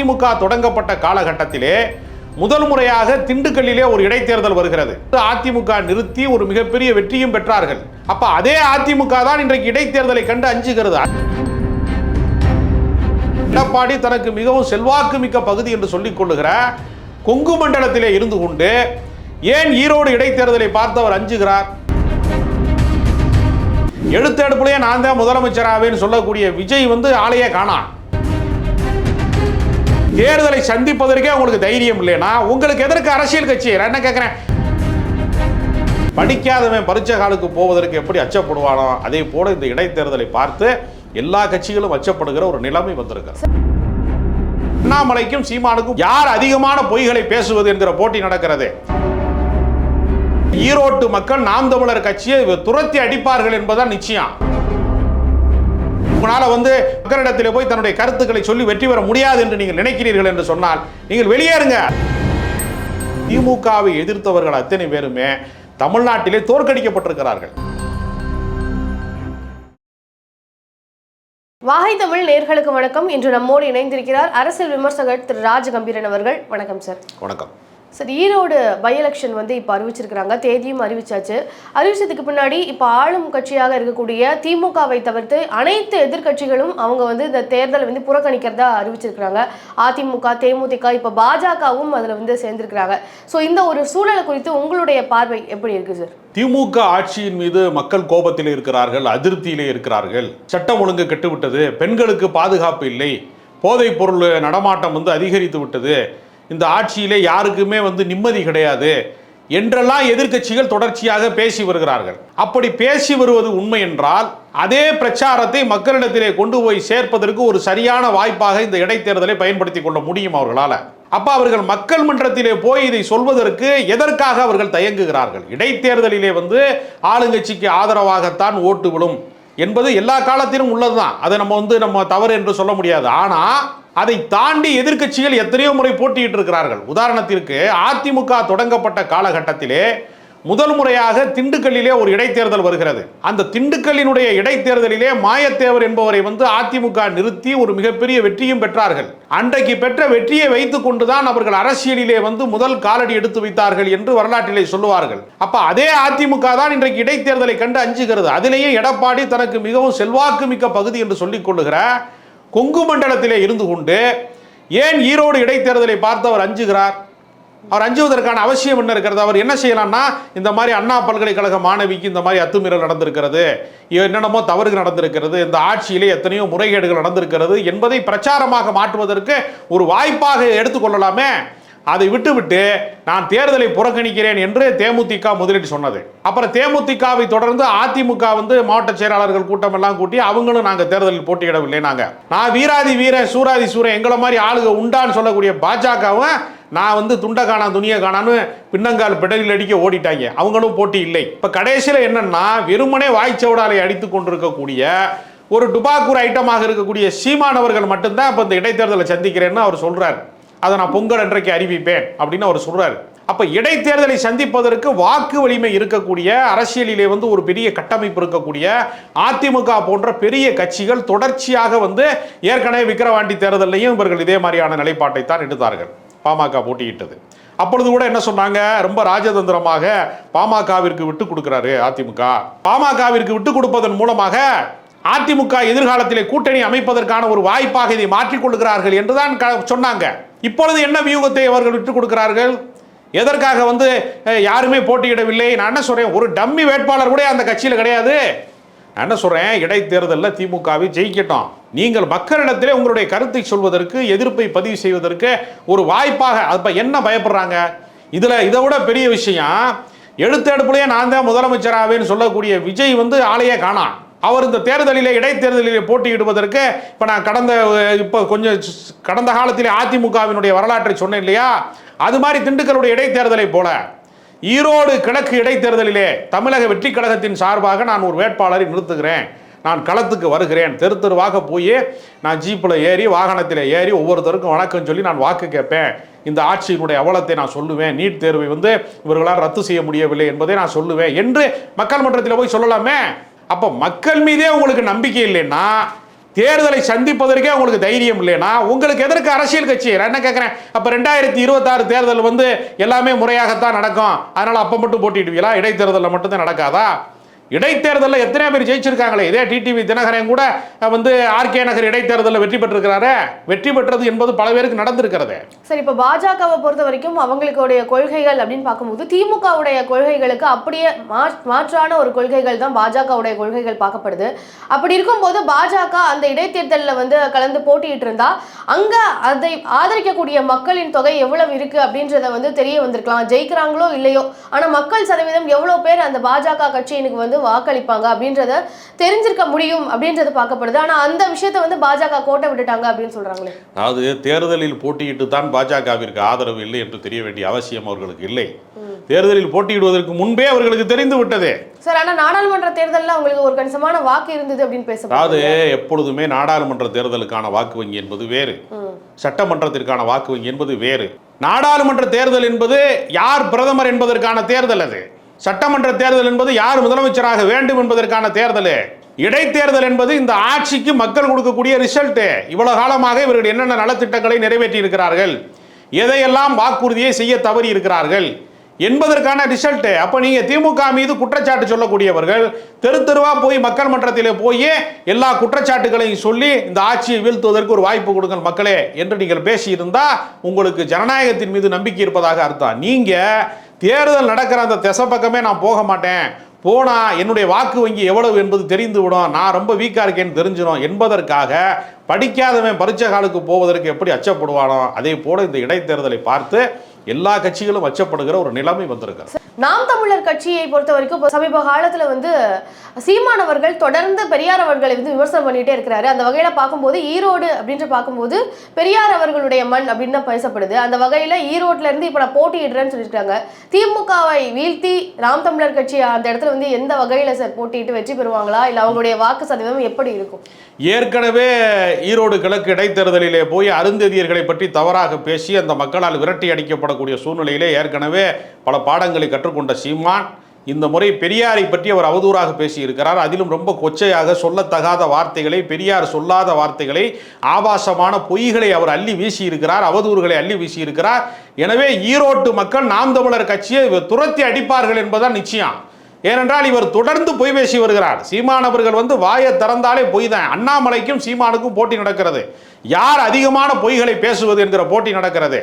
அதிமுக தொடங்கப்பட்ட காலகட்டத்திலே முதல் முறையாக திண்டுக்கல்லிலே ஒரு இடைத்தேர்தல் வருகிறது. அதிமுக நிறுத்தி ஒரு மிகப்பெரிய வெற்றியும் பெற்றார்கள். அப்ப அதே அதிமுக தான் இன்றைக்கு இடைத்தேர்தலை கண்டு அஞ்சுகிறது? எடப்பாடி தனக்கு மிகவும் செல்வாக்கு மிக்க பகுதி என்று சொல்லிக் கொள்ளுகிற கொங்கு மண்டலத்திலே இருந்து கொண்டு ஏன் ஈரோடு இடைத்தேர்தலை பார்த்து அவர் அஞ்சுகிறார்? எழுத்தெடுப்புலயே நான் தான் முதலமைச்சராவேன்னு சொல்லக்கூடிய விஜய் வந்து ஆலையே காணான் தேர்தலை சந்திப்பதற்கே உங்களுக்கு தைரியம் இல்லைனா உங்களுக்கு எதற்கு அரசியல் கட்சி நான் என்ன கேட்கிறேன் படிக்காதவன் பரீட்சை காலுக்கு போவதற்கு எப்படி அச்சப்படுவானோ அதே போல இந்த இடைத்தேர்தலை பார்த்து எல்லா கட்சிகளும் அச்சப்படுகிற ஒரு நிலைமை வந்திருக்கு அண்ணாமலைக்கும் சீமானுக்கும் யார் அதிகமான பொய்களை பேசுவது என்கிற போட்டி நடக்கிறது. ஈரோட்டு மக்கள் நாம் தமிழர் கட்சியை துரத்தி அடிப்பார்கள் என்பதுதான் நிச்சயம். உங்களால வந்து மக்களிடத்தில் போய் தன்னுடைய கருத்துக்களை சொல்லி வெற்றி பெற முடியாது என்று நீங்கள் நினைக்கிறீர்கள் என்று சொன்னால் நீங்கள் வெளியேறுங்க. திமுகவை எதிர்த்தவர்கள் அத்தனை பேருமே தமிழ்நாட்டிலே தோற்கடிக்கப்பட்டிருக்கிறார்கள். வாகை தமிழ் நேர்களுக்கு வணக்கம். இன்று நம்மோடு இணைந்திருக்கிறார் அரசியல் விமர்சகர் திரு ராஜ கம்பீரன் அவர்கள். வணக்கம் சார். வணக்கம். சரி ஈரோடு பை எலெக்ஷன் வந்து இப்போ அறிவிச்சிருக்கிறாங்க. தேதியும் அறிவிச்சாச்சு. அறிவிச்சதுக்கு பின்னாடி இப்போ ஆளும் கட்சியாக இருக்கக்கூடிய திமுகவை தவிர்த்து அனைத்து எதிர்க்கட்சிகளும் அவங்க வந்து இந்த தேர்தலை வந்து புறக்கணிக்கிறதா அறிவிச்சிருக்கிறாங்க. அதிமுக தேமுதிக இப்போ பாஜகவும் அதில் வந்து சேர்ந்திருக்கிறாங்க. ஸோ இந்த ஒரு சூழலை குறித்து உங்களுடைய பார்வை எப்படி இருக்கு சார்? திமுக ஆட்சியின் மீது மக்கள் கோபத்தில் இருக்கிறார்கள் அதிருப்தியிலே இருக்கிறார்கள். சட்டம் ஒழுங்கு கெட்டுவிட்டது பெண்களுக்கு பாதுகாப்பு இல்லை போதைப் பொருள் நடமாட்டம் வந்து அதிகரித்து விட்டது. இந்த ஆட்சியிலே யாருக்குமே வந்து நிம்மதி கிடையாது என்றெல்லாம் எதிர்க்கட்சிகள் தொடர்ச்சியாக பேசி வருகிறார்கள். அப்படி பேசி வருவது உண்மை என்றால் அதே பிரச்சாரத்தை மக்களிடத்திலே கொண்டு போய் சேர்ப்பதற்கு ஒரு சரியான வாய்ப்பாக இந்த இடைத்தேர்தலை பயன்படுத்தி கொள்ள முடியும் அவர்களால். அப்ப அவர்கள் மக்கள் மன்றத்திலே போய் இதை சொல்வதற்கு எதற்காக அவர்கள் தயங்குகிறார்கள்? இடைத்தேர்தலிலே வந்து ஆளுங்கட்சிக்கு ஆதரவாகத்தான் ஓட்டு விழும். என்பது எல்லா காலத்திலும் உள்ளதுதான். அதை நம்ம வந்து நம்ம தவறு என்று சொல்ல முடியாது. ஆனா அதை தாண்டி எதிர்க்கட்சிகள் எத்தனையோ முறை போட்டியிட்டு இருக்கிறார்கள் உதாரணத்திற்கு அதிமுக தொடங்கப்பட்ட காலகட்டத்திலே முதல் முறையாக திண்டுக்கல்லிலே ஒரு இடைத்தேர்தல் வருகிறது. அந்த திண்டுக்கல்லினுடைய இடைத்தேர்தலிலே மாயத்தேவர் என்பவரை வந்து அதிமுக நிறுத்தி ஒரு மிகப்பெரிய வெற்றியும் பெற்றார்கள். அன்றைக்கு பெற்ற வெற்றியை வைத்துக் கொண்டுதான் அவர்கள் அரசியலிலே வந்து முதல் காலடி எடுத்து வைத்தார்கள் என்று வரலாற்றிலே சொல்லுவார்கள். அப்ப அதே அதிமுக தான் இன்றைக்கு இடைத்தேர்தலை கண்டு அஞ்சுகிறது. அதிலேயே எடப்பாடி தனக்கு மிகவும் செல்வாக்கு மிக்க பகுதி என்று சொல்லிக் கொள்ளுகிற கொங்கு மண்டலத்திலே இருந்து கொண்டு ஏன் ஈரோடு இடைத்தேர்தலை பார்த்து அவர் அஞ்சுகிறார்? அவர் அஞ்சுவதற்கான அவசியம் என்ன இருக்கிறது? அவர் என்ன செய்யலாம்னா இந்த மாதிரி அண்ணா பல்கலைக்கழக மாணவிக்கு இந்த மாதிரி அத்துமீறல் நடந்திருக்கிறது என்னென்னமோ தவறுகள் நடந்திருக்கிறது இந்த ஆட்சியிலே எத்தனையோ முறைகேடுகள் நடந்திருக்கிறது என்பதை பிரச்சாரமாக மாற்றுவதற்கு ஒரு வாய்ப்பாக எடுத்துக்கொள்ளலாமே அதை விட்டுவிட்டு நான் தேர்தலை புறக்கணிக்கிறேன் என்று தேமுதிக முதலீடு சொன்னது. அப்புறம் தேமுதிகவை தொடர்ந்து அதிமுக வந்து மாவட்ட செயலாளர்கள் கூட்டம் எல்லாம் கூட்டி அவங்களும் நாங்கள் தேர்தலில் போட்டியிடவில்லை நாங்கள் நான் வீராதி வீரன் சூராதி சூரன் எங்களை மாதிரி ஆளுக உண்டான்னு சொல்லக்கூடிய பாஜகவும் நான் வந்து துண்டை காணா துணியை காணான்னு பின்னங்கால் பிடலில் அடிக்க ஓடிட்டாங்க. அவங்களும் போட்டி இல்லை. இப்போ கடைசியில் என்னன்னா வெறுமனே வாய்ச்சவடாலை அடித்து கொண்டிருக்கக்கூடிய ஒரு டுபாக்கூர் ஐட்டமாக இருக்கக்கூடிய சீமானவர்கள் மட்டும்தான் இப்போ இந்த இடைத்தேர்தலை சந்திக்கிறேன்னு அவர் சொல்கிறார் அதை நான் பொங்கல் அன்றைக்கு அறிவிப்பேன் அப்படின்னு அவர் சொல்றாரு. அப்ப இடைத்தேர்தலை சந்திப்பதற்கு வாக்கு வலிமை இருக்கக்கூடிய அரசியலிலே வந்து ஒரு பெரிய கட்டமைப்பு இருக்கக்கூடிய அதிமுக போன்ற பெரிய கட்சிகள் தொடர்ச்சியாக வந்து ஏற்கனவே விக்கிரவாண்டி தேர்தலையும் இவர்கள் இதே மாதிரியான நிலைப்பாட்டை தான் எடுத்தார்கள். பாமக போட்டியிட்டது. அப்பொழுது கூட என்ன சொன்னாங்க? ரொம்ப ராஜதந்திரமாக பாமகவிற்கு விட்டு கொடுக்கிறாரு அதிமுக. பாமகவிற்கு விட்டு கொடுப்பதன் மூலமாக அதிமுக எதிர்காலத்திலே கூட்டணி அமைப்பதற்கான ஒரு வாய்ப்பாக இதை மாற்றிக் கொள்கிறார்கள் என்றுதான் க- சொன்னாங்க. இப்பொழுது என்ன வியூகத்தை அவர்கள் விட்டுக் கொடுக்கிறார்கள்? எதற்காக வந்து யாருமே போட்டியிடவில்லை? நான் என்ன சொல்கிறேன் ஒரு டம்மி வேட்பாளர் கூட அந்த கட்சியில் கிடையாது. நான் என்ன சொல்கிறேன் இடைத்தேர்தலில் திமுகவை ஜெயிக்கட்டும். நீங்கள் மக்களிடத்திலே உங்களுடைய கருத்தை சொல்வதற்கு எதிர்ப்பை பதிவு செய்வதற்கு ஒரு வாய்ப்பாக அப்போ என்ன பயப்படுறாங்க? இதில் இதை விட பெரிய விஷயம் எழுத்தெடுப்புலேயே நான் தான் முதலமைச்சராவேன்னு சொல்லக்கூடிய விஜய் வந்து ஆளையே காணான் அவர் இந்த தேர்தலிலே இடைத்தேர்தலிலே போட்டியிடுவதற்கு இப்போ நான் கடந்த இப்போ கொஞ்சம் கடந்த காலத்திலே அதிமுகவினுடைய வரலாற்றை சொன்னேன் இல்லையா? அது மாதிரி திண்டுக்கலுடைய இடைத்தேர்தலை போல ஈரோடு கிழக்கு இடைத்தேர்தலிலே தமிழக வெற்றி கழகத்தின் சார்பாக நான் ஒரு வேட்பாளரை நிறுத்துகிறேன். நான் களத்துக்கு வருகிறேன். தெரு தெருவாக போய் நான் ஜீப்பில் ஏறி வாகனத்தில் ஏறி ஒவ்வொருத்தருக்கும் வணக்கம் சொல்லி நான் வாக்கு கேட்பேன். இந்த ஆட்சியினுடைய அவலத்தை நான் சொல்லுவேன். நீட் தேர்வை வந்து இவர்களால் ரத்து செய்ய முடியவில்லை என்பதை நான் சொல்லுவேன் என்று மக்கள் மன்றத்தில் போய் சொல்லலாமே? அப்போ மக்கள் மீதே உங்களுக்கு நம்பிக்கை இல்லைன்னா தேர்தலை சந்திப்பதற்கே உங்களுக்கு தைரியம் இல்லைன்னா உங்களுக்கு எதற்கு அரசியல் கட்சி? நான் என்ன கேட்குறேன் அப்போ ரெண்டாயிரத்தி இருபத்தாறு தேர்தல் வந்து எல்லாமே முறையாகத்தான் நடக்கும். அதனால் அப்போ மட்டும் போட்டிடுவீங்களா இடைத்தேர்தலில் மட்டும்தான் நடக்காதா? இடைத்தேர்தலில் எத்தனை பேர் ஜெயிச்சிருக்காங்களே. இதே டிடிவி தினகரன் கூட வந்து ஆர்கே நகர் இடைத்தேர்தலில் வெற்றி பெற்றிருக்கிறாரு. வெற்றி பெற்றது என்பது பல பேருக்கு நடந்திருக்கிறது. சரி இப்போ பாஜகவை பொறுத்த வரைக்கும் அவங்களுடைய கொள்கைகள் அப்படின்னு பார்க்கும்போது திமுகவுடைய கொள்கைகளுக்கு அப்படியே மா- மாற்றான ஒரு கொள்கைகள் தான் பாஜகவுடைய கொள்கைகள் பார்க்கப்படுது. அப்படி இருக்கும்போது பாஜக அந்த இடைத்தேர்தலில் வந்து கலந்து போட்டிட்டு இருந்தா அங்க அதை ஆதரிக்கக்கூடிய மக்களின் தொகை எவ்வளவு இருக்கு அப்படின்றத வந்து தெரிய வந்திருக்கலாம். ஜெயிக்கிறாங்களோ இல்லையோ ஆனா மக்கள் சதவீதம் எவ்வளவு பேர் அந்த பாஜக கட்சியினுக்கு வந்து வாக்களிப்பாங்க அப்படின்றத தெரிஞ்சிருக்க முடியும் அப்படின்றது பார்க்கப்படுது. ஆனா அந்த விஷயத்தை வந்து பாஜக கோட்டை விட்டுட்டாங்க அப்படின்னு சொல்றாங்களே. அதாவது தேர்தலில் போட்டியிட்டு தான் பாஜகவிற்கு ஆதரவு இல்லை என்று தெரிய வேண்டிய அவசியம் அவர்களுக்கு இல்லை. தேர்தலில் போட்டியிடுவதற்கு முன்பே அவர்களுக்கு தெரிந்து விட்டது. சார் ஆனா நாடாளுமன்ற தேர்தல்ல அவங்களுக்கு ஒரு கணிசமான வாக்கு இருந்தது அப்படின்னு அதாவது பேசப்படுது எப்பொழுதுமே நாடாளுமன்ற தேர்தலுக்கான வாக்கு வங்கி என்பது வேறு. சட்டமன்றத்திற்கான வாக்கு வங்கி என்பது வேறு. நாடாளுமன்ற தேர்தல் என்பது யார் பிரதமர் என்பதற்கான தேர்தல் அது. சட்டமன்ற தேர்தல் என்பது யார் முதலமைச்சராக வேண்டும் என்பதற்கான தேர்தல். இடைத்தேர்தல் என்பது இந்த ஆட்சிக்கு மக்கள் கொடுக்கக்கூடிய ரிசல்ட்டு. இவ்வளவு காலமாக இவர்கள் என்னென்ன நலத்திட்டங்களை நிறைவேற்றி இருக்கிறார்கள் எதையெல்லாம் வாக்குறுதியை செய்ய தவறி இருக்கிறார்கள் என்பதற்கான ரிசல்ட்டு. அப்போ நீங்கள் திமுக மீது குற்றச்சாட்டு சொல்லக்கூடியவர்கள் தெரு தெருவாக போய் மக்கள் மன்றத்தில் போய் எல்லா குற்றச்சாட்டுகளையும் சொல்லி இந்த ஆட்சியை வீழ்த்துவதற்கு ஒரு வாய்ப்பு கொடுங்கள் மக்களே என்று நீங்கள் பேசியிருந்தால் உங்களுக்கு ஜனநாயகத்தின் மீது நம்பிக்கை இருப்பதாக அர்த்தம். நீங்கள் தேர்தல் நடக்கிற அந்த திசை பக்கமே நான் போக மாட்டேன். போனால் என்னுடைய வாக்கு வங்கி எவ்வளவு என்பது தெரிந்து விடும் நான் ரொம்ப வீக்காக இருக்கேன்னு தெரிஞ்சிடும் என்பதற்காக படிக்காதவன் பரீட்சை காலுக்கு போவதற்கு எப்படி அச்சப்படுவானோ அதே போல இந்த இடைத்தேர்தலை பார்த்து எல்லா கட்சிகளும் அச்சப்படுகிற ஒரு நிலைமை வந்திருக்கிறது. நாம் தமிழர் கட்சியை பொறுத்த வரைக்கும் சமீப காலத்துல வந்து சீமான் அவர்கள் தொடர்ந்து பெரியார் அவர்களை வந்து விமர்சனம் பண்ணிட்டே இருக்கிறாரு. அந்த வகையில பார்க்கும்போது ஈரோடு அப்படின்ற பார்க்கும்போது பெரியார் அவர்களுடைய மண் அப்படின்னு தான் பேசப்படுது. அந்த வகையில ஈரோட்ல இருந்து இப்ப நான் போட்டியிடுறேன்னு சொல்லியிருக்காங்க. திமுகவை வீழ்த்தி நாம் தமிழர் கட்சி அந்த இடத்துல வந்து எந்த வகையில சார் போட்டியிட்டு வெற்றி பெறுவாங்களா? இல்ல அவங்களுடைய வாக்கு சதவீதம் எப்படி இருக்கும்? ஏற்கனவே ஈரோடு கிழக்கு இடைத்தேர்தலிலே போய் அருந்ததியர்களை பற்றி தவறாக பேசி அந்த மக்களால் விரட்டி அடிக்கப்படக்கூடிய சூழ்நிலையிலே ஏற்கனவே பல பாடங்களை கற்றுக்கொண்ட சீமான் இந்த முறை பெரியாரை பற்றி அவர் அவதூறாக பேசியிருக்கிறார். அதிலும் ரொம்ப கொச்சையாக சொல்லத்தகாத வார்த்தைகளை பெரியார் சொல்லாத வார்த்தைகளை ஆபாசமான பொய்களை அவர் அள்ளி வீசியிருக்கிறார் அவதூறுகளை அள்ளி வீசியிருக்கிறார். எனவே ஈரோட்டு மக்கள் நாம் தமிழர் கட்சியை துரத்தி அடிப்பார்கள் என்பதுதான் நிச்சயம். ஏனென்றால் இவர் தொடர்ந்து பொய் பேசி வருகிறார். சீமானவர்கள் வந்து வாயை திறந்தாலே பொய் தான். அண்ணாமலைக்கும் சீமானுக்கும் போட்டி நடக்கிறது. யார் அதிகமான பொய்களை பேசுவது என்கிற போட்டி நடக்கிறது.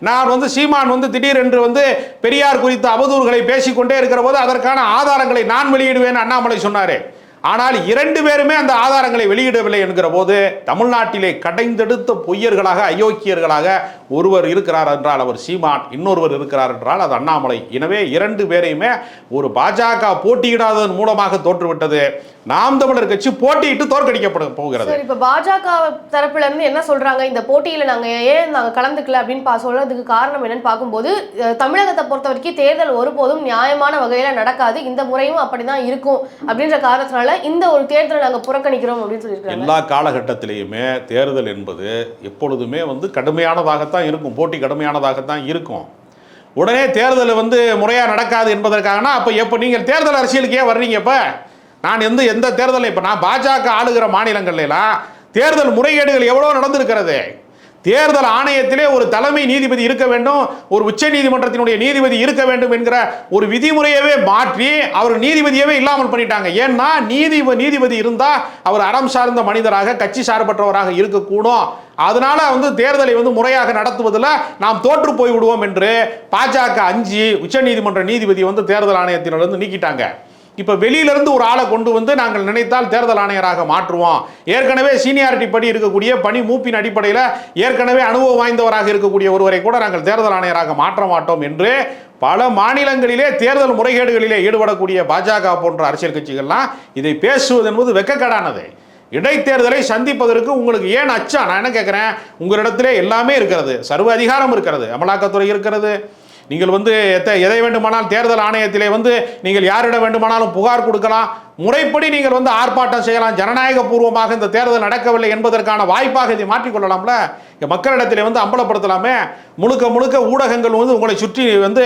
நான் வந்து சீமான் வந்து திடீரென்று வந்து பெரியார் குறித்த அவதூறுகளை பேசிக்கொண்டே இருக்கிற போது அதற்கான ஆதாரங்களை நான் வெளியிடுவேன் அண்ணாமலை சொன்னார். ஆனால் இரண்டு பேருமே அந்த ஆதாரங்களை வெளியிடவில்லை என்கிற போது தமிழ்நாட்டிலே கடைந்தெடுத்த பொய்யர்களாக அயோக்கியர்களாக ஒருவர் இருக்கிறார் என்றால் அவர் சீமான் இன்னொருவர் இருக்கிறார் என்றால் அது அண்ணாமலை. எனவே இரண்டு பேரையுமே ஒரு பாஜக போட்டியிடாததன் மூலமாக தோற்றுவிட்டது. நாம் தமிழர் கட்சி போட்டியிட்டு தோற்கடிக்கப்பட போகிறது. இப்ப பாஜக தரப்புல இருந்து என்ன சொல்றாங்க? இந்த போட்டியில நாங்க ஏன் நாங்க கலந்துக்கல அப்படின்னு பா சொல்றதுக்கு காரணம் என்னன்னு பார்க்கும்போது தமிழகத்தை பொறுத்த வரைக்கும் தேர்தல் ஒருபோதும் நியாயமான வகையில நடக்காது. இந்த முறையும் அப்படிதான் இருக்கும் அப்படின்ற காரணத்தினால இந்த ஒரு தேர்தலை நாங்க புறக்கணிக்கிறோம் அப்படின்னு சொல்லியிருக்காங்க. எல்லா காலகட்டத்திலையுமே தேர்தல் என்பது எப்பொழுதுமே வந்து கடுமையானதாகத்தான் இருக்கும். போட்டி கடுமையானதாகத்தான் இருக்கும். உடனே தேர்தல் வந்து முறையாக நடக்காது என்பதற்காகனா? அப்போ எப்போ நீங்கள் தேர்தல் அரசியலுக்கு ஏன் வர்றீங்க இப்போ? நான் எந்த எந்த தேர்தலில் இப்போ நான் பாஜக ஆளுகிற மாநிலங்கள்லாம் தேர்தல் முறைகேடுகள் எவ்வளோ நடந்திருக்கிறது. தேர்தல் ஆணையத்திலே ஒரு தலைமை நீதிபதி இருக்க வேண்டும் ஒரு உச்ச நீதிமன்றத்தினுடைய நீதிபதி இருக்க வேண்டும் என்கிற ஒரு விதிமுறையவே மாற்றி அவர் நீதிபதியவே இல்லாமல் பண்ணிட்டாங்க. ஏன்னா நீதி நீதிபதி இருந்தால் அவர் அறம் சார்ந்த மனிதராக கட்சி சார்பற்றவராக இருக்கக்கூடும். அதனால வந்து தேர்தலை வந்து முறையாக நடத்துவதில் நாம் தோற்று போய் விடுவோம் என்று பாஜக அஞ்சு உச்சநீதிமன்ற நீதிபதி வந்து தேர்தல் ஆணையத்திலிருந்து நீக்கிட்டாங்க. இப்போ வெளியிலிருந்து ஒரு ஆளை கொண்டு வந்து நாங்கள் நினைத்தால் தேர்தல் ஆணையராக மாற்றுவோம். ஏற்கனவே சீனியாரிட்டி படி இருக்கக்கூடிய பணி மூப்பின் அடிப்படையில் ஏற்கனவே அனுபவம் வாய்ந்தவராக இருக்கக்கூடிய ஒருவரை கூட நாங்கள் தேர்தல் ஆணையராக மாற்ற மாட்டோம் என்று பல மாநிலங்களிலே தேர்தல் முறைகேடுகளிலே ஈடுபடக்கூடிய பாஜக போன்ற அரசியல் கட்சிகள்லாம் இதை பேசுவது என்பது வெக்கக்கேடானது. இடைத்தேர்தலை சந்திப்பதற்கு உங்களுக்கு ஏன் அச்சா நான் என்ன கேட்குறேன் உங்களிடத்திலே எல்லாமே இருக்கிறது. சர்வ அதிகாரம் இருக்கிறது. அமலாக்கத்துறை இருக்கிறது. நீங்கள் வந்து எத்த எதை வேண்டுமானால் தேர்தல் ஆணையத்திலே வந்து நீங்கள் யாரிடம் வேண்டுமானாலும் புகார் கொடுக்கலாம். முறைப்படி நீங்கள் வந்து ஆர்ப்பாட்டம் செய்யலாம். ஜனநாயக பூர்வமாக இந்த தேர்தல் நடக்கவில்லை என்பதற்கான வாய்ப்பாக இதை மாற்றிக்கொள்ளலாம்ல? மக்களிடத்திலே வந்து அம்பலப்படுத்தலாமே. முழுக்க முழுக்க ஊடகங்கள் வந்து உங்களை சுற்றி வந்து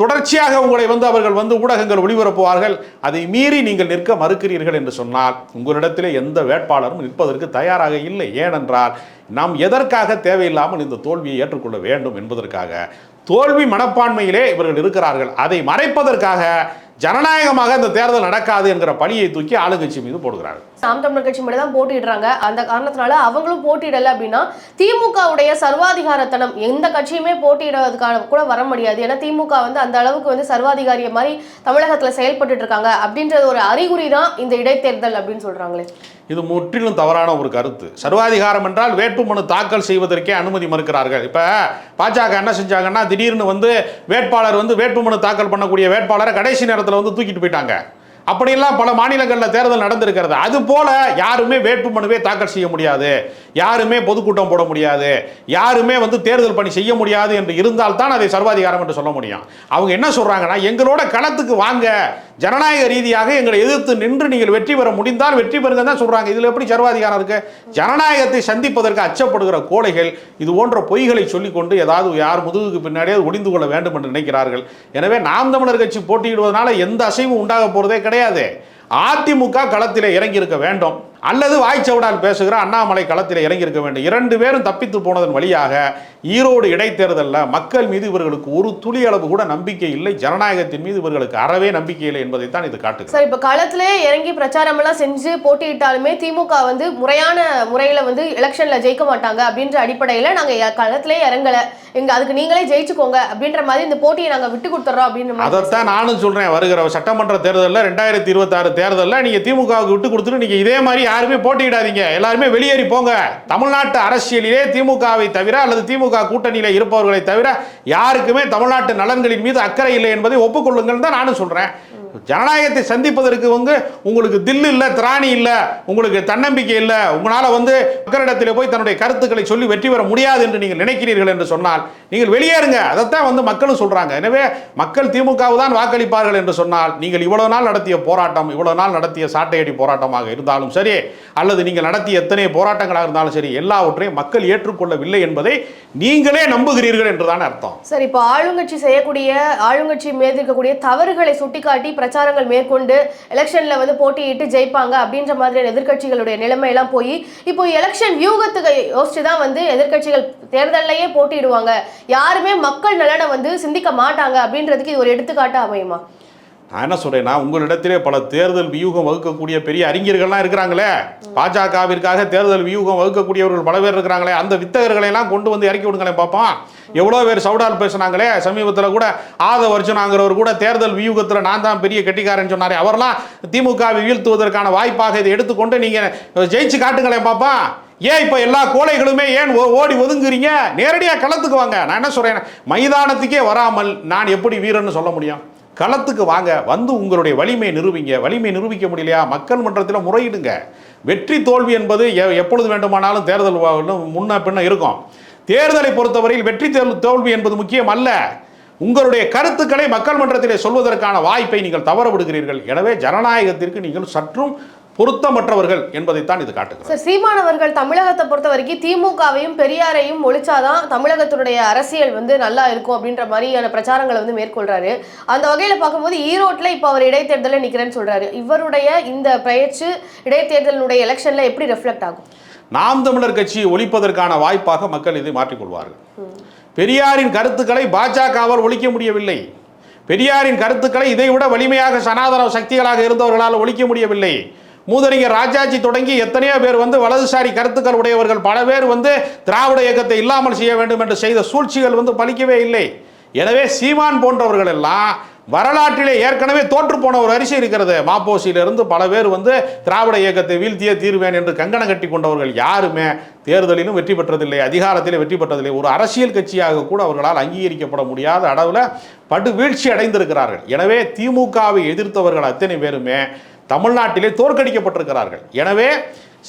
தொடர்ச்சியாக உங்களை வந்து அவர்கள் வந்து ஊடகங்கள் ஒளிபரப்புவார்கள். அதை மீறி நீங்கள் நிற்க மறுக்கிறீர்கள் என்று சொன்னால் உங்களிடத்திலே எந்த வேட்பாளரும் நிற்பதற்கு தயாராக இல்லை. ஏனென்றால் நாம் எதற்காக தேவையில்லாமல் இந்த தோல்வியை ஏற்றுக்கொள்ள வேண்டும் என்பதற்காக தோல்வி மனப்பான்மையிலே இவர்கள் இருக்கிறார்கள். அதை மறைப்பதற்காக ஜனநாயகமாக இந்த தேர்தல் நடக்காது என்கிற பழியை தூக்கி ஆளுங்கட்சி மீது போடுகிறார்கள். நாம் தமிழர் கட்சி மட்டும் தான் போட்டிடுறாங்க அந்த காரணத்தினால அவங்களும் போட்டியிடல அப்படின்னா திமுகவுடைய சர்வாதிகாரத்தனம் எந்த கட்சியுமே போட்டியிடுவதற்கான கூட வர முடியாது. ஏன்னா திமுக வந்து அந்த அளவுக்கு வந்து சர்வாதிகாரிய மாதிரி தமிழகத்துல செயல்பட்டுட்டு இருக்காங்க. அப்படின்றது ஒரு அறிகுறி தான் இந்த இடைத்தேர்தல் அப்படின்னு சொல்றாங்களே. இது முற்றிலும் தவறான ஒரு கருத்து. சர்வாதிகாரம் என்றால் வேட்புமனு தாக்கல் செய்வதற்கே அனுமதி மறுக்கிறார்கள். இப்போ பாஜக என்ன செஞ்சாங்கன்னா திடீர்னு வந்து வேட்பாளர் வந்து வேட்புமனு தாக்கல் பண்ணக்கூடிய வேட்பாளரை கடைசி நேரத்தில் வந்து தூக்கிட்டு போயிட்டாங்க. அப்படியெல்லாம் பல மாநிலங்களில் தேர்தல் நடந்திருக்கிறது. அது போல யாருமே வேட்புமனுவே தாக்கல் செய்ய முடியாது. யாருமே பொதுக்கூட்டம் போட முடியாது. யாருமே வந்து தேர்தல் பணி செய்ய முடியாது என்று இருந்தால் தான் அதை சர்வாதிகாரம் என்று சொல்ல முடியும். அவங்க என்ன சொல்றாங்கன்னா எங்களோட களத்துக்கு வாங்க. ஜனநாயக ரீதியாக எங்களை எதிர்த்து நின்று நீங்கள் வெற்றி பெற முடிந்தால் வெற்றி பெறுங்க தான் சொல்றாங்க. இதுல எப்படி சர்வாதிகாரம் இருக்கு? ஜனநாயகத்தை சந்திப்பதற்கு அச்சப்படுகிற கோழைகள் இது போன்ற பொய்களை சொல்லிக்கொண்டு ஏதாவது யார் முதுகுக்கு பின்னாடியே ஒளிந்து கொள்ள வேண்டும் என்று நினைக்கிறார்கள். எனவே நாம் தமிழர் கட்சி போட்டியிடுவதனால எந்த அசைவும் உண்டாக போறதே கிடையாது. அதிமுக களத்தில் இறங்கி இருக்க வேண்டும். அல்லது வாய்ச்சவடால் பேசுகிற அண்ணாமலை களத்தில் இறங்கி இருக்க வேண்டும். இரண்டு பேரும் தப்பித்து போனதன் வழியாக ஈரோடு இடைத்தேர்தலில் மக்கள் மீது இவர்களுக்கு ஒரு துளி அளவு கூட நம்பிக்கை இல்லை. ஜனநாயகத்தின் மீது இவர்களுக்கு அறவே நம்பிக்கை இல்லை என்பதைத்தான் இது காட்டுகிறது. சார் இப்போ களத்திலே இறங்கி பிரச்சாரம் எல்லாம் செஞ்சு போட்டியிட்டாலுமே திமுக வந்து முறையான முறையில வந்து எலெக்ஷன்ல ஜெயிக்க மாட்டாங்க அப்படின்ற அடிப்படையில நாங்க எ- களத்திலே இறங்கல. எங்க அதுக்கு நீங்களே ஜெயிச்சுக்கோங்க அப்படின்ற மாதிரி இந்த போட்டியை நாங்க விட்டு கொடுத்துறோம் அப்படின்ற மாதிரி. அதைத்தான் நானும் சொல்றேன். வருகிற சட்டமன்ற தேர்தலில் ரெண்டாயிரத்தி இருபத்தாறு தேர்தலில் நீங்க திமுகவுக்கு விட்டு கொடுத்துட்டு நீங்க இதே மாதிரி யாருமே போட்டியிடாதீங்க. எல்லாருமே வெளியேறி போங்க. தமிழ்நாட்டு அரசியலிலே திமுகவை தவிர அல்லது திமுக கூட்டணியில் இருப்பவர்களை தவிர யாருக்குமே தமிழ்நாட்டு நலன்களின் மீது அக்கறை இல்லை என்பதை ஒப்புக்கொள்ளுங்கள் தான் நானும் சொல்றேன். ஜனநாயகத்தை சந்திப்பதற்கு வந்து உங்களுக்கு தில்லு இல்லை திராணி இல்லை உங்களுக்கு தன்னம்பிக்கை இல்லை உங்களால் வந்து மக்களிடத்தில் போய் தன்னுடைய கருத்துக்களை சொல்லி வெற்றி பெற முடியாது என்று நீங்கள் நினைக்கிறீர்கள் என்று சொன்னால் நீங்கள் வெளியேறுங்க. அதைத்தான் வந்து மக்களும் சொல்கிறாங்க எனவே மக்கள் திமுகவு தான் வாக்களிப்பார்கள் என்று சொன்னால் நீங்கள் இவ்வளவு நாள் நடத்திய போராட்டம் இவ்வளோ நாள் நடத்திய சாட்டையடி போராட்டமாக இருந்தாலும் சரி அல்லது நீங்கள் நடத்திய எத்தனை போராட்டங்களாக இருந்தாலும் சரி எல்லாவற்றையும் மக்கள் ஏற்றுக்கொள்ளவில்லை என்பதை நீங்களே நம்புகிறீர்கள் என்றுதான் அர்த்தம். சரி இப்போ ஆளுங்கட்சி செய்யக்கூடிய ஆளுங்கட்சி மீது இருக்கக்கூடிய தவறுகளை சுட்டிக்காட்டி பிரச்சாரங்கள் மேற்கொண்டு எலெக்ஷன்ல வந்து போட்டியிட்டு ஜெயிப்பாங்க அப்படின்ற மாதிரியான எதிர்க்கட்சிகளுடைய நிலைமை எல்லாம் போய் இப்போ எலெக்ஷன் வியூகத்துக்கு யோசிச்சு தான் வந்து எதிர்க்கட்சிகள் தேர்தல்லையே போட்டியிடுவாங்க. யாருமே மக்கள் நலனை வந்து சிந்திக்க மாட்டாங்க அப்படின்றதுக்கு இது ஒரு எடுத்துக்காட்டு அமையுமா? நான் என்ன சொல்கிறேன்னா உங்களிடத்திலே பல தேர்தல் வியூகம் வகுக்கக்கூடிய பெரிய அறிஞர்கள்லாம் இருக்கிறாங்களே. பாஜகவிற்காக தேர்தல் வியூகம் வகுக்கக்கூடியவர்கள் பல பேர் இருக்கிறாங்களே. அந்த வித்தகர்களையெல்லாம் கொண்டு வந்து இறக்கி விடுங்களேன் பார்ப்போம் எவ்வளோ பேர் சவுடால் பேசுனாங்களே. சமீபத்தில் கூட ஆதவ அர்ஜுனாங்கிறவர் கூட தேர்தல் வியூகத்தில் நான் தான் பெரிய கெட்டிக்காரன் சொன்னாரே. அவரெல்லாம் திமுகவை வீழ்த்துவதற்கான வாய்ப்பாக இதை எடுத்துக்கொண்டு நீங்கள் ஜெயிச்சு காட்டுங்களேன் பாப்பா. ஏன் இப்போ எல்லா கோழைகளுமே ஏன் ஓடி ஒதுங்குறீங்க? நேரடியாக களத்துக்கு வாங்க. நான் என்ன சொல்கிறேன் மைதானத்துக்கே வராமல் நான் எப்படி வீரன்னு சொல்ல முடியும்? களத்துக்கு வாங்க வந்து உங்களுடைய வலிமையை நிரூபிங்க. வலிமை நிரூபிக்க முடியலையா? மக்கள் மன்றத்தில் முறையிடுங்க. வெற்றி தோல்வி என்பது எ- எப்பொழுது வேண்டுமானாலும் தேர்தல் முன்ன பின்ன இருக்கும். தேர்தலை பொறுத்தவரையில் வெற்றி தேர்வு தோல்வி என்பது முக்கியம் அல்ல. உங்களுடைய கருத்துக்களை மக்கள் மன்றத்திலே சொல்வதற்கான வாய்ப்பை நீங்கள் தவற விடுகிறீர்கள் எனவே ஜனநாயகத்திற்கு நீங்கள் சற்றும் பொருத்தமற்றவர்கள் என்பதைத்தான் இது காட்டுகிறது. சார் சீமான் அவர்கள் தமிழகத்தை பொறுத்த வரைக்கும் திமுகவையும் பெரியாரையும் ஒழிச்சாதான் தமிழகத்தினுடைய அரசியல் வந்து நல்லா இருக்கும் அப்படின்ற மாதிரியான பிரச்சாரங்களை வந்து மேற்கொள்றாரு. அந்த வகையில பார்க்கும்போது ஈரோட்ல இப்போ அவர் இடைத்தேர்தலில் நிக்கிறேன்னு சொல்றாரு. இவருடைய இந்த பயிற்சி இடைத்தேர்தலினுடைய எலெக்ஷன்ல எப்படி ரெஃப்ளெக்ட் ஆகும்? நாம் தமிழர் கட்சியை ஒழிப்பதற்கான வாய்ப்பாக மக்கள் இதை மாற்றிக்கொள்வார்கள். பெரியாரின் கருத்துக்களை பாஜகவால் ஒழிக்க முடியவில்லை. பெரியாரின் கருத்துக்களை இதைவிட வலிமையாக சனாதன சக்திகளாக இருந்தவர்களால் ஒழிக்க முடியவில்லை. மூதறிஞர் ராஜாஜி தொடங்கி எத்தனையோ பேர் வந்து வலதுசாரி கருத்துக்கள் உடையவர்கள் பல பேர் வந்து திராவிட இயக்கத்தை இல்லாமல் செய்ய வேண்டும் என்று செய்த சூழ்ச்சிகள் வந்து பலிக்கவே இல்லை. எனவே சீமான் போன்றவர்கள் எல்லாம் வரலாற்றிலே ஏற்கனவே தோற்று போன ஒரு அரிசி இருக்கிறது. மாப்போசியிலிருந்து பல பேர் வந்து திராவிட இயக்கத்தை வீழ்த்தியே தீர்வேன் என்று கங்கணம் கட்டி கொண்டவர்கள் யாருமே தேர்தலிலும் வெற்றி பெற்றதில்லை அதிகாரத்திலே வெற்றி பெற்றதில்லை. ஒரு அரசியல் கட்சியாக கூட அவர்களால் அங்கீகரிக்கப்பட முடியாத அளவில் படு வீழ்ச்சி அடைந்திருக்கிறார்கள். எனவே திமுகவை எதிர்த்தவர்கள் அத்தனை பேருமே தமிழ்நாட்டிலே தோற்கடிக்கப்பட்டிருக்கிறார்கள். எனவே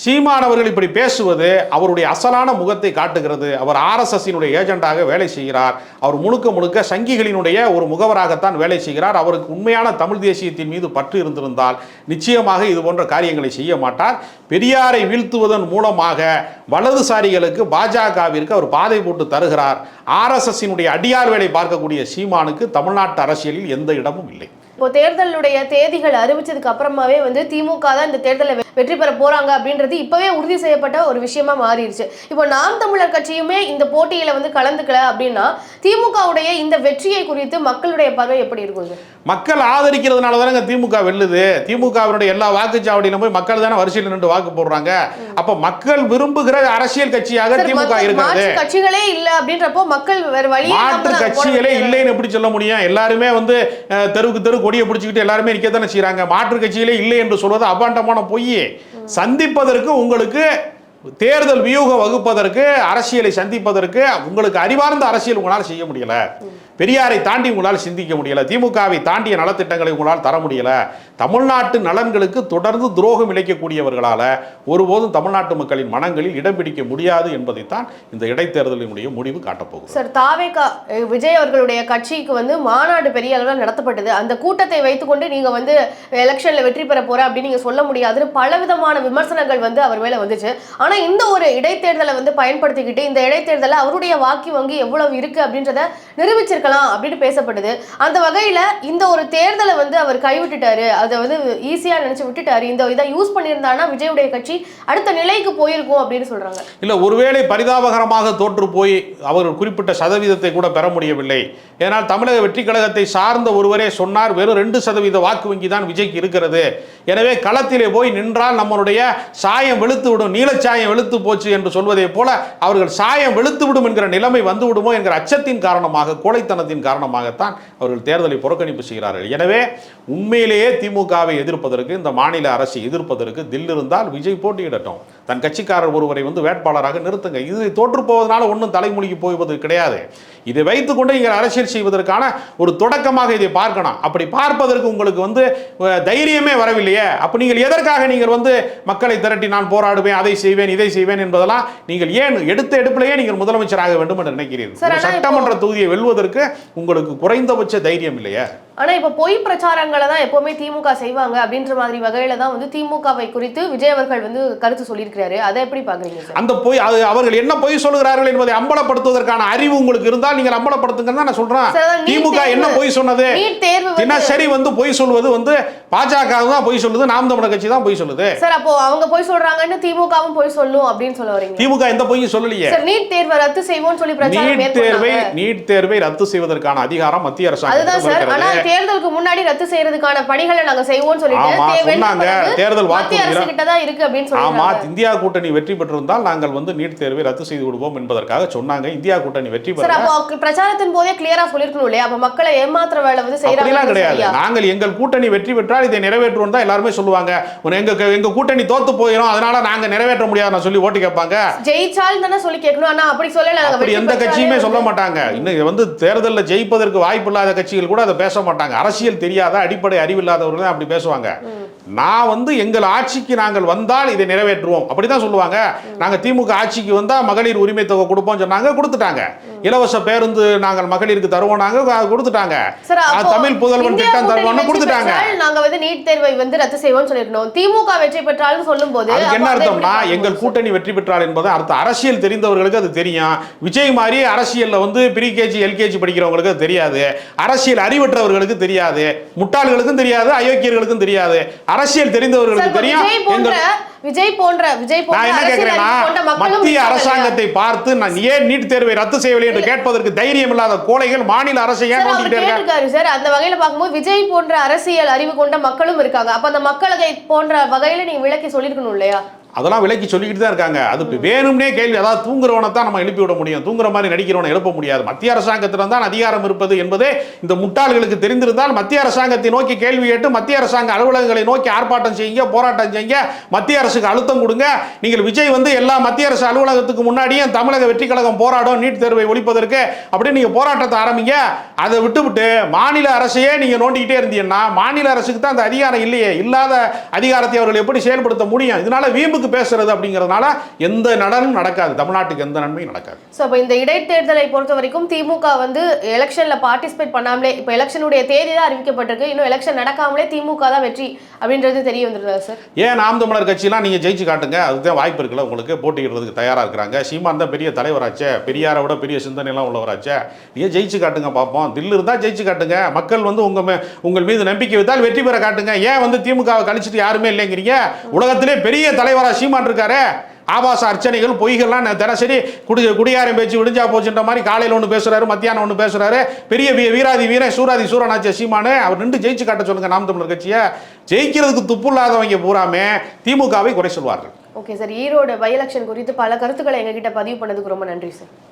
சீமானவர்கள் இப்படி பேசுவது அவருடைய அசலான முகத்தை காட்டுகிறது. அவர் ஆர்எஸ்எஸ்ஸினுடைய ஏஜெண்டாக வேலை செய்கிறார். அவர் முழுக்க முழுக்க சங்கிகளினுடைய ஒரு முகவராகத்தான் வேலை செய்கிறார். அவருக்கு உண்மையான தமிழ் தேசியத்தின் மீது பற்று இருந்திருந்தால் நிச்சயமாக இது போன்ற காரியங்களை செய்ய மாட்டார். பெரியாரை வீழ்த்துவதன் மூலமாக வலதுசாரிகளுக்கு பாஜகவிற்கு அவர் பாதை போட்டு தருகிறார். ஆர்எஸ்எஸ்ஸினுடைய அடியார் வேலை பார்க்கக்கூடிய சீமானுக்கு தமிழ்நாட்டு அரசியலில் எந்த இடமும் இல்லை. இப்போ தேர்தலுடைய தேதிகள் அறிவிச்சதுக்கு அப்புறமாவே வந்து திமுக தான் இந்த தேர்தலை வெ- வெற்றி பெற போறாங்க அப்படின்றது இப்பவே உறுதி செய்யப்பட்ட ஒரு விஷயமா மாறிடுச்சு. இப்போ நாம் தமிழர் கட்சியுமே இந்த போட்டியில வந்து கலந்துக்கல அப்படின்னா திமுகவுடைய இந்த வெற்றியை குறித்து மக்களுடைய பார்வை எப்படி இருக்கும் மக்கள் ஆதரிக்கிறதுனால தானங்க திமுக வெல்லுது. திமுகவினுடைய எல்லா வாக்குச்சாவடியிலும் போய் மக்கள் தானே வரிசையில் நின்று வாக்கு போடுறாங்க. அப்ப மக்கள் விரும்புகிற அரசியல் கட்சியாக திமுக இருக்கிறது. கட்சிகளே இல்ல அப்படின்றப்போ மக்கள் வேற வழி மாற்று கட்சிகளே இல்லைன்னு எப்படி சொல்ல முடியும்? எல்லாருமே வந்து தெருவுக்கு தெரு கொடியை பிடிச்சிக்கிட்டு எல்லாருமே நிற்கத்தானே செய்றாங்க? மாற்று கட்சியிலே இல்லை என்று சொல்வது அபாண்டமான பொய் சந்திப்பதற்கு உங்களுக்கு தேர்தல் வியூகம் வகுப்பதற்கு அரசியலை சந்திப்பதற்கு உங்களுக்கு அறிவார்ந்த அரசியல் உங்களால் செய்ய முடியல. பெரியாரை தாண்டி உங்களால் சிந்திக்க முடியல. திமுகவை தாண்டிய நலத்திட்டங்களை உங்களால் தர முடியல. தமிழ்நாட்டு நலன்களுக்கு தொடர்ந்து துரோகம் இழைக்கக்கூடியவர்களால் ஒருபோதும் தமிழ்நாட்டு மக்களின் மனங்களில் இடம் பிடிக்க முடியாது என்பதைத்தான் இந்த இடைத்தேர்தலினுடைய முடிவு காட்டப்போகுது சார் தாவேகா விஜய் அவர்களுடைய கட்சிக்கு வந்து மாநாடு பெரிய அளவில் நடத்தப்பட்டது. அந்த கூட்டத்தை வைத்துக்கொண்டு நீங்க வந்து எலெக்ஷன்ல வெற்றி பெற போற அப்படின்னு நீங்கள் சொல்ல முடியாதுன்னு பலவிதமான விமர்சனங்கள் வந்து அவர் மேல வந்துச்சு. ஆனா இந்த ஒரு இடைத்தேர்தலை வந்து பயன்படுத்திக்கிட்டு இந்த இடைத்தேர்தலில் அவருடைய வாக்கு வங்கி எவ்வளவு இருக்கு அப்படின்றத நிரூபிச்சிருக்கலாம் அப்படின்னு பேசப்படுது. அந்த வகையில இந்த ஒரு தேர்தலை வந்து அவர் கைவிட்டுட்டாரு. அதை வந்து ஈஸியா நினைச்சு விட்டுட்டாரு. இந்த இதை யூஸ் பண்ணியிருந்தானா விஜயுடைய கட்சி அடுத்த நிலைக்கு போயிருக்கும் அப்படின்னு சொல்றாங்க. இல்லை ஒருவேளை பரிதாபகரமாக தோற்று போய் அவர் குறிப்பிட்ட சதவீதத்தை கூட பெற முடியவில்லை. ஏனால் தமிழக வெற்றி கழகத்தை சார்ந்த ஒருவரே சொன்னார் வெறும் ரெண்டு சதவீத வாக்கு வங்கி தான் விஜய்க்கு இருக்கிறது. எனவே களத்திலே போய் நின்றால் நம்மளுடைய சாயம் வெளுத்து விடும் நீலச்சாயம் வெளுத்து போச்சு என்று சொல்வதைப் போல அவர்கள் சாயம் வெளுத்து விடும் என்கிற நிலைமை வந்து விடுமோ என்கிற அச்சத்தின் காரணமாக கோழைத்தனத்தின் காரணமாகத்தான் அவர்கள் தேர்தலை புறக்கணிப்பு செய்கிறார்கள். எனவே உண்மையிலேயே திமுகவை எதிர்ப்பதற்கு இந்த மாநில அரசை எதிர்ப்பதற்கு தில் இருந்தால் விஜய் போட்டியிடட்டும். தன் கட்சிக்காரர் ஒருவரை வந்து வேட்பாளராக நிறுத்துங்க. இது தோற்று போவதனால ஒன்றும் தலைமொழிக்கு போவது கிடையாது. இதை வைத்துக்கொண்டு நீங்கள் அரசியல் செய்வதற்கான ஒரு தொடக்கமாக இதை பார்க்கணும். அப்படி பார்ப்பதற்கு உங்களுக்கு வந்து தைரியமே வரவில்லையே. அப்போ நீங்கள் எதற்காக நீங்கள் வந்து மக்களை திரட்டி நான் போராடுவேன் அதை செய்வேன் இதை செய்வேன் என்பதெல்லாம் நீங்கள் ஏன் எடுத்த எடுப்பிலேயே நீங்கள் முதலமைச்சராக வேண்டும் என்று நினைக்கிறீர்கள்? சட்டமன்ற தொகுதியை வெல்வதற்கு உங்களுக்கு குறைந்தபட்ச தைரியம் இல்லையா? ஆனா இப்ப பொய் பிரச்சாரங்களை தான் எப்பவுமே திமுக செய்வாங்க அப்படின்ற மாதிரி வகையில தான் வந்து திமுகவை குறித்து விஜய் அவர்கள் வந்து கருத்து சொல்லியிருக்கிறாரு. அதை எப்படி பாக்குறீங்க சார்? அந்த பொய் அவர்கள் என்ன பொய் சொல்கிறார்கள் என்பதை அம்பலப்படுத்துவதற்கான அறிவு உங்களுக்கு இருந்தால் நீங்கள் அம்பலப்படுத்துங்கன்னு நான் சொல்றேன். திமுக என்ன பொய் சொன்னது? தினசரி வந்து பொய் சொல்வது வந்து பாஜக தான் பொய் சொல்லுது நாம் தமிழர் கட்சி தான் பொய் சொல்லுது. சார் அப்போ அவங்க போய் சொல்றாங்கன்னு திமுகவும் போய் சொல்லும் அப்படின்னு சொல்ல வரீங்க. திமுக எந்த பொய்யும் சொல்லலையே. நீட் தேர்வை ரத்து செய்வோம்னு சொல்லி பிரச்சாரம் நீட் தேர்வை நீட் தேர்வை ரத்து செய்வதற்கான அதிகாரம் மத்திய அதுதான் அரசாங்கம் சார் ஆனா தேர்தலுக்கு முன்னாடி ரத்து செய்யறதுக்கான பணிகளை நாங்க செய்வோம்னு சொல்லிட்டு ஆமா, சொன்னாங்க. தேர்தல் வாக்குறுதியில- கிட்ட தான் இருக்கு அப்படின்னு ஆமா சொல்றாங்க இந்தியா கூட்டணி வெற்றி பெற்றிருந்தால் நாங்கள் வந்து நீட் தேர்வை ரத்து செய்து விடுவோம் என்பதற்காக சொன்னாங்க. இந்தியா கூட்டணி வெற்றி சார் பெற அப்போ பிரச்சாரத்தின் போதே கிளியரா சொல்லிருக்கணும் இல்லையா? அப்ப மக்களை ஏமாத்துற வேலை வந்து செய்யறாங்க கிடையாது. நாங்கள் எங்கள் கூட்டணி வெற்றி பெற்றால் இதை நிறைவேற்றுவோம் தான் எல்லாருமே சொல்லுவாங்க. எங்க எங்க கூட்டணி தோத்து போயிடும் அதனால நாங்க நிறைவேற்ற முடியாதுன்னு சொல்லி ஓட்டு கேட்பாங்க. ஜெயிச்சால் தானே சொல்லி கேட்கணும். ஆனா அப்படி சொல்லல அப்படி எந்த கட்சியுமே சொல்ல மாட்டாங்க. இன்னும் வந்து தேர்தலில் ஜெயிப்பதற்கு வாய்ப்பு இல்லாத கட்சிகள் கூட அதை பேச மாட்டாங்க. அரசியல் தெரியாத அடிப்படை அறிவில்லாதவர்கள் அப்படி பேசுவாங்க. நான் வந்து எங்கள் ஆட்சிக்கு நாங்கள் வந்தால் இதை நிறைவேற்றுவோம். அப்படிதான் சொல்லுவாங்க. நாங்க திமுக ஆட்சிக்கு வந்தா மகளிர் உரிமை தொகை கொடுப்போம் சொன்னாங்க கொடுத்துட்டாங்க. இலவச பேருந்து நாங்கள் மகளிருக்கு தருவோம் நாங்க அஹ், கொடுத்துட்டாங்க. தமிழ் புதல்வன் திட்டம் தருவோம்னு கொடுத்துட்டாங்க. நாங்க வந்து நீட் தேர்வை வந்து ரத்து செய்வோம்னு சொல்லிருக்கணும் திமுக வெற்றி பெற்றாலும் சொல்லும் போது என்ன அர்த்தம்னா எங்கள்? கூட்டணி வெற்றி பெற்றால் என்பது அர்த்தம் அரசியல் தெரிந்தவர்களுக்கு அது தெரியும். விஜய் மாதிரி அரசியல்ல வந்து ப்ரீ கேஜி எல்கேஜி படிக்கிறவங்களுக்கு அது தெரியாது. அரசியல் அறிவற்றவர்களுக்கு தெரியாது. முட்டாள்களுக்கும் தெரியாது அயோக்கியர்களுக்கும் தெரியாது. அரசியல் தெரிந்தவர்களுக்கு தெரியும் விஜய் போன்ற விஜய் மத்திய? அரசாங்கத்தை பார்த்து நான் ஏன் நீட் தேர்வை ரத்து செய்யவில்லை என்று கேட்பதற்கு தைரியம் இல்லாத கோழைகள் மாநில அரசை ஏன் கேட்டிருக்காரு சார் அந்த வகையில பார்க்கும்போது விஜய் போன்ற அரசியல் அறிவு கொண்ட மக்களும் இருக்காங்க. அப்ப அந்த மக்களகை போன்ற வகையில நீங்க விளக்கி சொல்லிருக்கணும் இல்லையா? அதெல்லாம் விலைக்கு சொல்லிக்கிட்டு தான் இருக்காங்க. அது வேணும்னே கேள்வி அதாவது தூங்குறவனை தான் நம்ம எழுப்பி விட முடியும். தூங்குற மாதிரி நடிக்கிறவனை எழுப்ப முடியாது. மத்திய அரசாங்கத்திடம் தான் அதிகாரம் இருப்பது என்பதே இந்த முட்டாள்களுக்கு தெரிந்திருந்தால் மத்திய அரசாங்கத்தை நோக்கி கேள்வி கேட்டு மத்திய அரசாங்க அலுவலகங்களை நோக்கி ஆர்ப்பாட்டம் செய்யுங்க போராட்டம் செய்யுங்க. மத்திய அரசுக்கு அழுத்தம் கொடுங்க. நீங்கள் விஜய் வந்து எல்லா மத்திய அரசு அலுவலகத்துக்கு முன்னாடியும் தமிழக வெற்றி கழகம் போராடும் நீட் தேர்வை ஒழிப்பதற்கு அப்படின்னு நீங்க போராட்டத்தை ஆரம்பிங்க. அதை விட்டுவிட்டு மாநில அரசையே நீங்க நோண்டிக்கிட்டே இருந்தீங்கன்னா மாநில அரசுக்கு தான் அந்த அதிகாரம் இல்லையே. இல்லாத அதிகாரத்தை அவர்கள் எப்படி செயல்படுத்த முடியும்? இதனால வீம்புக்கு டைமுக்கு பேசுறது அப்படிங்கிறதுனால எந்த நடனும் நடக்காது. தமிழ்நாட்டுக்கு எந்த நன்மையும் நடக்காது. ஸோ அப்போ இந்த இடைத்தேர்தலை பொறுத்த வரைக்கும் திமுக வந்து எலெக்ஷன்ல பார்ட்டிசிபேட் பண்ணாமலே இப்போ எலெக்ஷனுடைய தேதி தான் அறிவிக்கப்பட்டிருக்கு. இன்னும் எலெக்ஷன் நடக்காமலே திமுக தான் வெற்றி அப்படின்றது தெரிய வந்துருதா சார் ஏன் நாம் தமிழர் கட்சியெல்லாம் நீங்கள் ஜெயிச்சு காட்டுங்க? அதுதான் வாய்ப்பு இருக்குல்ல. உங்களுக்கு போட்டியிடுறதுக்கு தயாராக இருக்கிறாங்க. சீமான் தான் பெரிய தலைவராச்சே. பெரியாரை விட பெரிய சிந்தனைலாம் உள்ளவராச்சே. நீங்கள் ஜெயிச்சு காட்டுங்க பார்ப்போம் தில்லு இருந்தால் ஜெயிச்சு காட்டுங்க. மக்கள் வந்து உங்கள் உங்கள் மீது நம்பிக்கை வைத்தால் வெற்றி பெற காட்டுங்க. ஏன் வந்து திமுகவை கழிச்சிட்டு யாருமே இல்லைங்கிறீங்க? உலகத்திலே பெரிய தலைவராக சீமான் இருக்காரு? ஆபாச அர்ச்சனைகள் பொய்கள்லாம் தினசரி குடி குடியாரம் பேச்சு விடிஞ்சா போச்சுன்ற மாதிரி காலையில் ஒன்று பேசுறாரு மத்தியானம் ஒன்று பேசுறாரு. பெரிய வீ- வீராதி வீரன் சூராதி சூரனாச்ச சீமானு அவர் நின்று ஜெயிச்சு காட்ட சொல்லுங்க நாம் தமிழர் கட்சியை. ஜெயிக்கிறதுக்கு துப்பு இல்லாதவங்க பூராமே திமுகவை குறை சொல்வார்கள். Okay sir Erode by election குறித்து பல கருத்துக்களை எங்ககிட்ட பதிவு பண்ணதுக்கு ரொம்ப நன்றி சார்.